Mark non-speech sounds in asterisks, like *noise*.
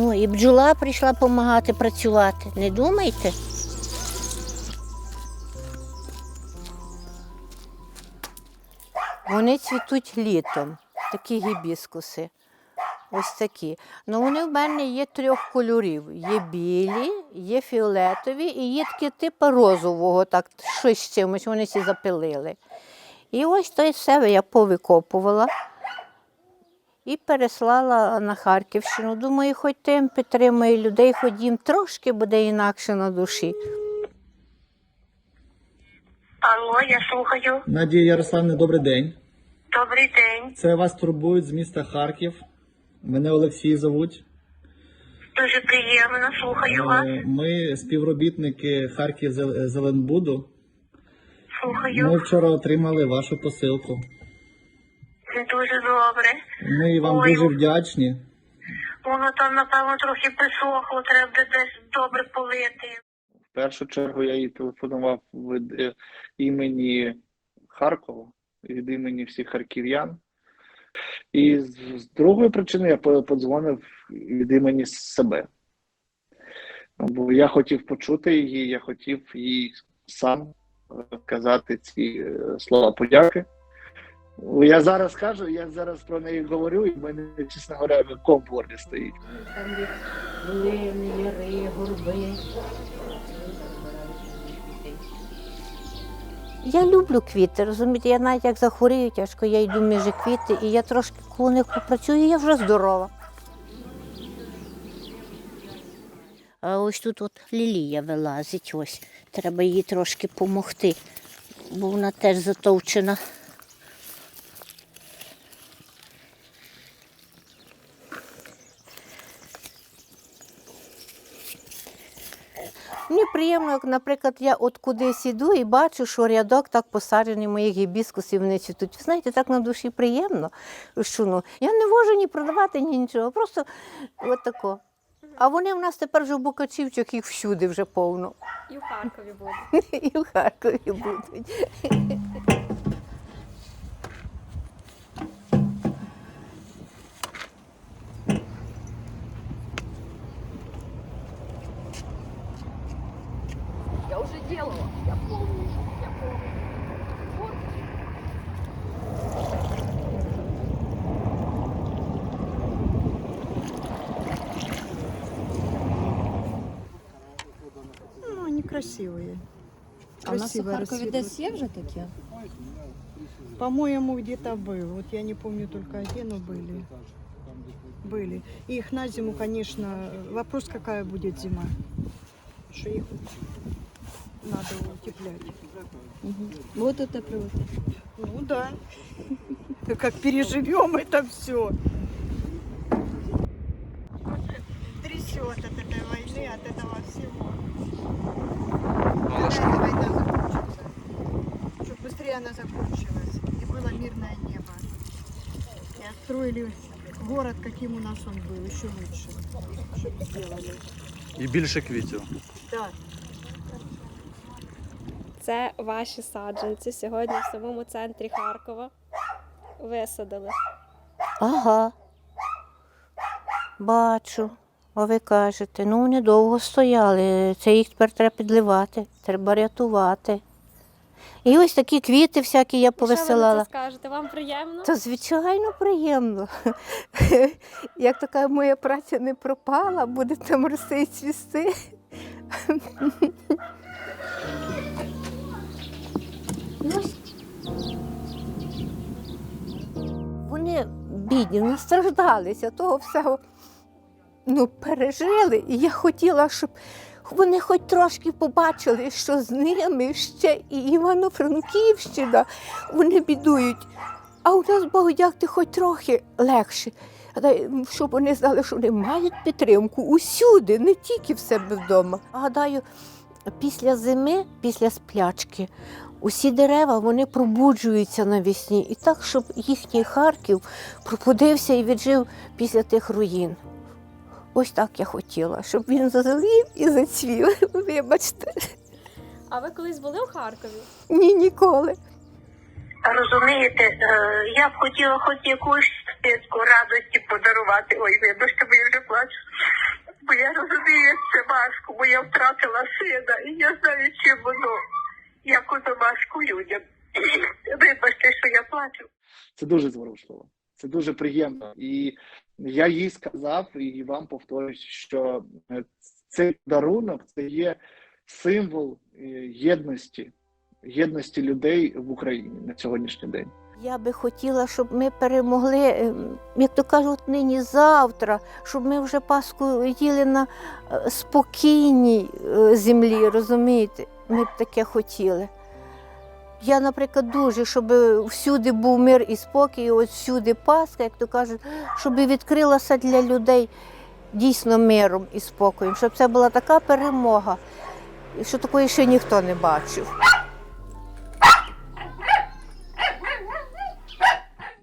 Ну і бджола прийшла допомагати працювати. Не думайте? Вони цвітуть літом, такі гібіскуси. Ось такі. Ну вони в мене є трьох кольорів: є білі, є фіолетові і є такі типу розового, так, щось з чимось, вони всі запилили. І ось той все я повикопувала і переслала на Харківщину. Думаю, хоч тим підтримує людей, хоч їм трошки буде інакше на душі. Алло, я слухаю. Надія Ярославівна, добрий день. Добрий день. Це вас турбують з міста Харків. Мене Олексій зовуть. Дуже приємно, слухаю вас. Е, Ми співробітники Харків Зеленбуду. Слухаю. Ми вчора отримали вашу посилку. Дуже добре. Ми вам Ой. дуже вдячні. Воно там, напевно, трохи присохло, треба буде десь добре полити. В першу чергу я їй телефонував від е, імені Харкова, від імені всіх харків'ян. І з, з другої причини я подзвонив від імені себе. Бо я хотів почути її, я хотів їй сам е, казати ці е, слова подяки. Я зараз кажу, я зараз про неї говорю, і в мене, чесно говоря, ком горлі стоїть. Там є яри, горби. Я люблю квіти, розумієте, я навіть як захворію тяжко, я йду між квіти, і я трошки коли них попрацюю, і я вже здорова. А ось тут от лілія вилазить, ось. Треба їй трошки допомогти, бо вона теж затовчена. Мені приємно, як, наприклад, я от кудись іду і бачу, що рядок так посаджений моїх гібіскусів не цвітуть. Ви знаєте, так на душі приємно. Що, ну, я не можу ні продавати, ні нічого. Просто от тако. А вони в нас тепер вже в Букачівчах, їх всюди вже повно. І в Харкові будуть. *laughs* І в Харкові будуть. *laughs* Я помню. Я помню. Ну, они красивые. А у нас у Красиво Харкові расцветут. десь є вже таке? По-моему, где-то был. Вот я не помню только где, но были. Были. И их на зиму, конечно, вопрос, какая будет зима. Что их надо утеплять. Вот это привод. Ну да. Как переживем это все. Трясет от этой войны, от этого всего. Когда эта война закончится? Чтобы быстрее она закончилась. И было мирное небо. И отстроили город, каким у нас он был, еще лучше. Чтобы сделали. І більше квітів. Да. Це ваші саджанці сьогодні в самому центрі Харкова висадили. Ага. Бачу. А ви кажете, ну вони довго стояли, це їх тепер треба підливати, треба рятувати. І ось такі квіти всякі я Що ви на це скажете? Вам приємно? Та звичайно приємно. *laughs* Як така моя праця не пропала, буде там рости і цвісти. *laughs* бідні, настраждалися, того всього ну, пережили. І я хотіла, щоб вони хоч трошки побачили, що з ними ще і Івано-Франківщина, вони бідують. А у нас, Богу дякувати, хоч трохи легше. Щоб вони знали, що вони мають підтримку усюди, не тільки в себе вдома. Гадаю, після зими, після сплячки, усі дерева вони пробуджуються навесні. І так, щоб їхній Харків пробудився і віджив після тих руїн. Ось так я хотіла, щоб він зазелів і зацвів. *laughs* Вибачте, А ви колись були у Харкові? ні ніколи. Розумієте, е, я б хотіла хоч якусь списку радості подарувати. Ой, вибачте, бо я вже плачу. Бо я розумію, це важко, бо я втратила сина, і я знаю, чим воно, як домашку людям. *clears throat* Вибачте, що я плачу. Це дуже зворушливо. Це дуже приємно. І я їй сказав, і вам повторюсь, що е, цей дарунок це є символ е, єдності, єдності людей в Україні на сьогоднішній день. Я би хотіла, щоб ми перемогли, ем, як то кажуть, нині завтра, щоб ми вже Пасху їли на е, спокійній е, землі, розумієте? Ми б таке хотіли. Я, наприклад, дуже, щоб всюди був мир і спокій, і от всюди Пасха, як то кажуть, щоб відкрилася для людей дійсно миром і спокоєм, щоб це була така перемога, що такої ще ніхто не бачив.